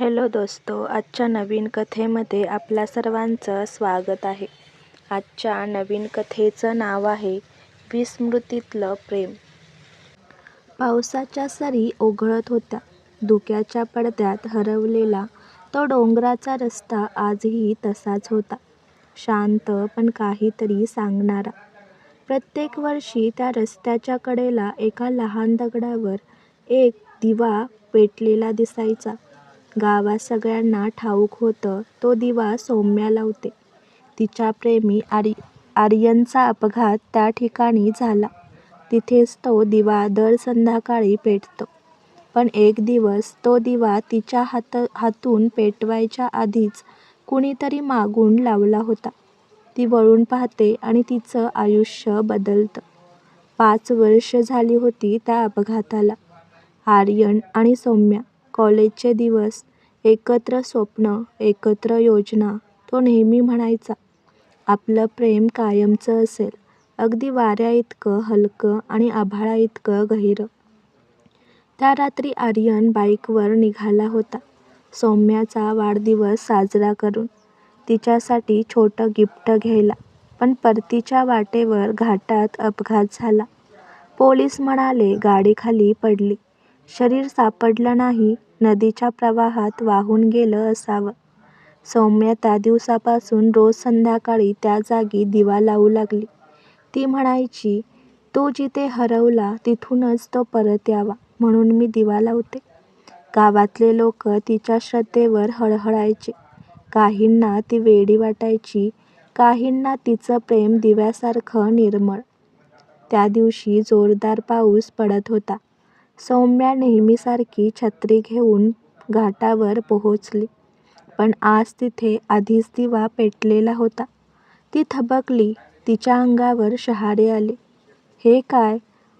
Hello दोस्तो आजच्या नवीन कथेमध्ये आपल्या सर्वांचं स्वागत आहे. आजच्या नवीन कथेचं नाव आहे विस्मृतीतलं प्रेम. पावसाच्या सरी ओघळत होत्या. धुक्याच्या पडद्यात हरवलेला तो डोंगराचा रस्ता आजही तसाच होता. शांत पण काहीतरी सांगणारा. प्रत्येक वर्षी त्या रस्त्याच्या कडेला एका लहान दगडावर एक दिवा पेटलेला दिसायचा. गावात सगळ्यांना ठाऊक होतं तो दिवा सौम्या लावते. तिच्या प्रेमी आर्य आर्यनचा अपघात त्या ठिकाणी झाला. तिथेच तो दिवा दर संध्याकाळी पेटतो. पण एक दिवस तो दिवा तिच्या हात हातून पेटवायच्या आधीच कुणीतरी मागून लावला होता. ती वळून पाहते आणि तिचं आयुष्य बदलतं. पाच वर्ष झाली होती त्या अपघाताला. आर्यन आणि सौम्या कॉलेजचे दिवस एकत्र स्वप्न एकत्र योजना तो नेहमी म्हणायचा. आपलं प्रेम कायमचं असेल. अगदी वाऱ्याइतकं हलकं आणि आभाळाइतकं गहिरं. त्या रात्री आर्यन बाईकवर निघाला होता. सौम्याचा वाढदिवस साजरा करून. तिच्यासाठी छोटं गिफ्ट घ्यायला. पण परतीच्या वाटेवर घाटात अपघात झाला. पोलीस म्हणाले गाडी खाली पडली. शरीर सापडलं नाही नदीच्या प्रवाहात वाहून गेलं असावं. सौम्या त्या दिवसापासून रोज संध्याकाळी त्या जागी दिवा लावू लागली. ती म्हणायची तो जिथे हरवला तिथूनच तो परत यावा म्हणून मी दिवा लावते. गावातले लोक तिच्या श्रद्धेवर हळहळायचे. काहींना ती वेडी वाटायची काहींना तिचं प्रेम दिव्यासारखं निर्मळ. त्या दिवशी जोरदार पाऊस पडत होता. सौम्या नेहमीसारखी छत्री घेऊन घाटावर पोहोचली. पण आज तिथे आधीच दिवा पेटलेला होता. ती थबकली. तिच्या अंगावर शहारे आले. हे काय?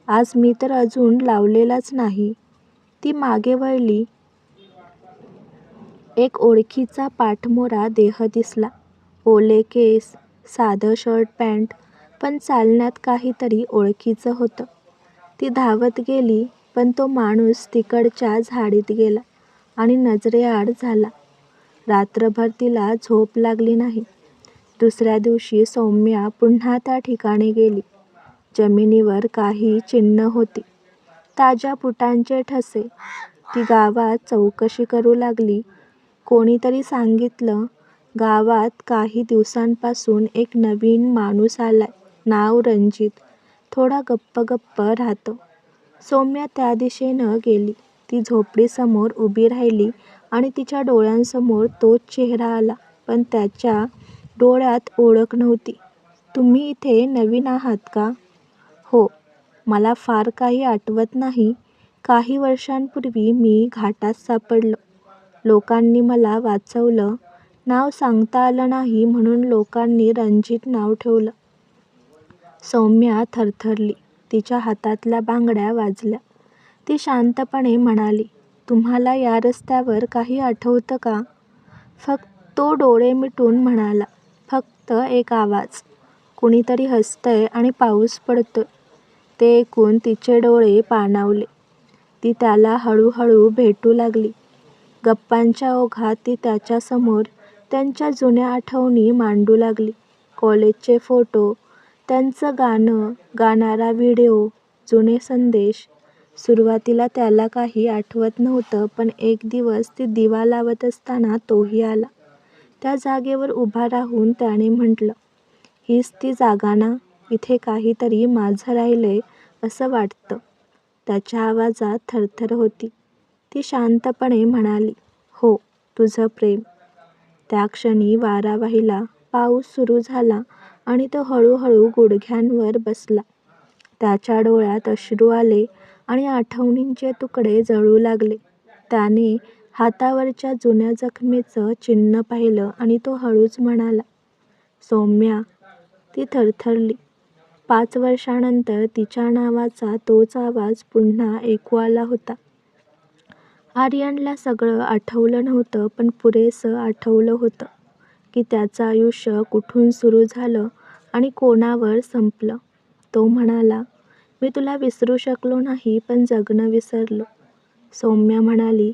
आज मी तर अजून लावलेलाच नाही. ती मागे वळली. एक ओळखीचा पाठमोरा देह दिसला. ओले केस साधं शर्ट पॅन्ट पण चालण्यात काहीतरी ओळखीचं होतं. ती धावत गेली. पण तो माणूस तिकडच्या झाडीत गेला आणि नजरेआड झाला. रात्रभर तिला झोप लागली नाही. दुसऱ्या दिवशी सौम्या पुन्हा त्या ठिकाणी गेली. जमिनीवर काही चिन्ह होती. ताज्या बुटांचे ठसे. ती गावात चौकशी करू लागली. कोणीतरी सांगितलं गावात काही दिवसांपासून एक नवीन माणूस आलाय. नाव रणजित. थोडा गप्प गप्प राहतो. सौम्या त्या दिशेनं गेली. ती झोपडीसमोर उभी राहिली आणि तिच्या डोळ्यांसमोर तोच चेहरा आला. पण त्याच्या डोळ्यात ओळख नव्हती. तुम्ही इथे नवीन आहात का? हो. मला फार काही आठवत नाही. काही वर्षांपूर्वी मी घाटात सापडलो. लोकांनी मला वाचवलं. नाव सांगता आलं नाही म्हणून लोकांनी रणजित नाव ठेवलं. सौम्या थरथरली. तिच्या हातातल्या बांगड्या वाजल्या. ती शांतपणे म्हणाली तुम्हाला या रस्त्यावर काही आठवतं का? फक्त तो डोळे मिटून म्हणाला फक्त एक आवाज. कुणीतरी हसतंय आणि पाऊस पडतोय. ते ऐकून तिचे डोळे पाणावले. ती त्याला हळूहळू भेटू लागली. गप्पांच्या ओघात ती त्याच्यासमोर त्यांच्या जुन्या आठवणी मांडू लागली. कॉलेजचे फोटो त्यांचं गाणं गाणारा व्हिडिओ जुने संदेश. सुरुवातीला त्याला काही आठवत नव्हतं पण एक दिवस ती दिवा लावत असताना तोही आला. त्या जागेवर उभा राहून त्याने म्हटलं हीच ती जागा ना? इथे काहीतरी माझं राहिलंय असं वाटतं. त्याच्या आवाजात थरथर होती. ती शांतपणे म्हणाली हो तुझं प्रेम. त्या क्षणी वारा वाहिला पाऊस सुरू झाला आणि तो हळूहळू गुडघ्यांवर बसला. त्याच्या डोळ्यात अश्रू आले आणि आठवणींचे तुकडे जळू लागले. त्याने हातावरच्या जुन्या जखमेचं चिन्ह पाहिलं आणि तो हळूच म्हणाला सौम्या ती थरथरली. पाच वर्षांनंतर तिच्या नावाचा तोच आवाज पुन्हा ऐकू आला होता. आर्यनला सगळं आठवलं नव्हतं पण पुरेसं आठवलं होतं. की त्याचं आयुष्य कुठून सुरू झालं आणि कोणावर संपलं तो म्हणाला मी तुला विसरू शकलो नाही पण जगणं विसरलो सौम्या म्हणाली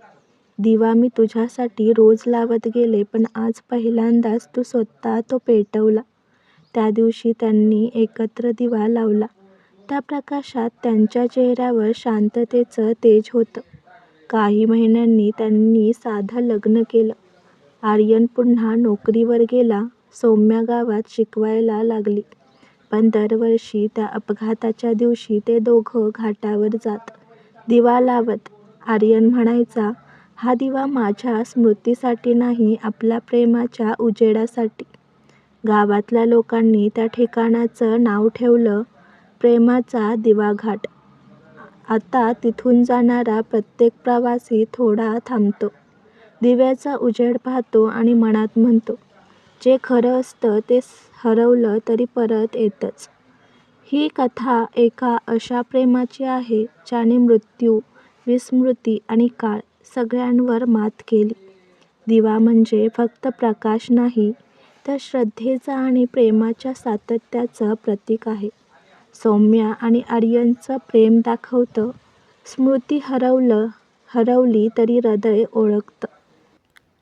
दिवा मी तुझ्यासाठी रोज लावत गेले पण आज पहिल्यांदाच तू स्वतः तो पेटवला. त्या दिवशी त्यांनी एकत्र दिवा लावला. त्या प्रकाशात त्यांच्या चेहऱ्यावर शांततेचं तेज होतं. काही महिन्यांनी त्यांनी साधं लग्न केलं. आर्यन पुन्हा नोकरीवर गेला. सौम्या गावात शिकवायला लागली. पण दरवर्षी त्या अपघाताच्या दिवशी ते दोघं घाटावर जात, दिवा लावत. आर्यन म्हणायचा, हा दिवा माझ्या स्मृतीसाठी नाही, आपल्या प्रेमाच्या उजेडासाठी. गावातल्या लोकांनी त्या ठिकाणाचं नाव ठेवलं, प्रेमाचा दिवाघाट. आता तिथून जाणारा प्रत्येक प्रवासी थोडा थांबतो, दिव्याचा उजेड पाहतो आणि मनात म्हणतो, जे खरं असतं ते हरवलं तरी परत येतंच. ही कथा एका अशा प्रेमाची आहे, ज्याने मृत्यू, विस्मृती आणि काळ सगळ्यांवर मात केली. दिवा म्हणजे फक्त प्रकाश नाही, तर श्रद्धेचा आणि प्रेमाच्या सातत्याचं प्रतीक आहे. सौम्या आणि आर्यनचं प्रेम दाखवतं, स्मृती हरवलं हरवली तरी हृदय ओळखतं.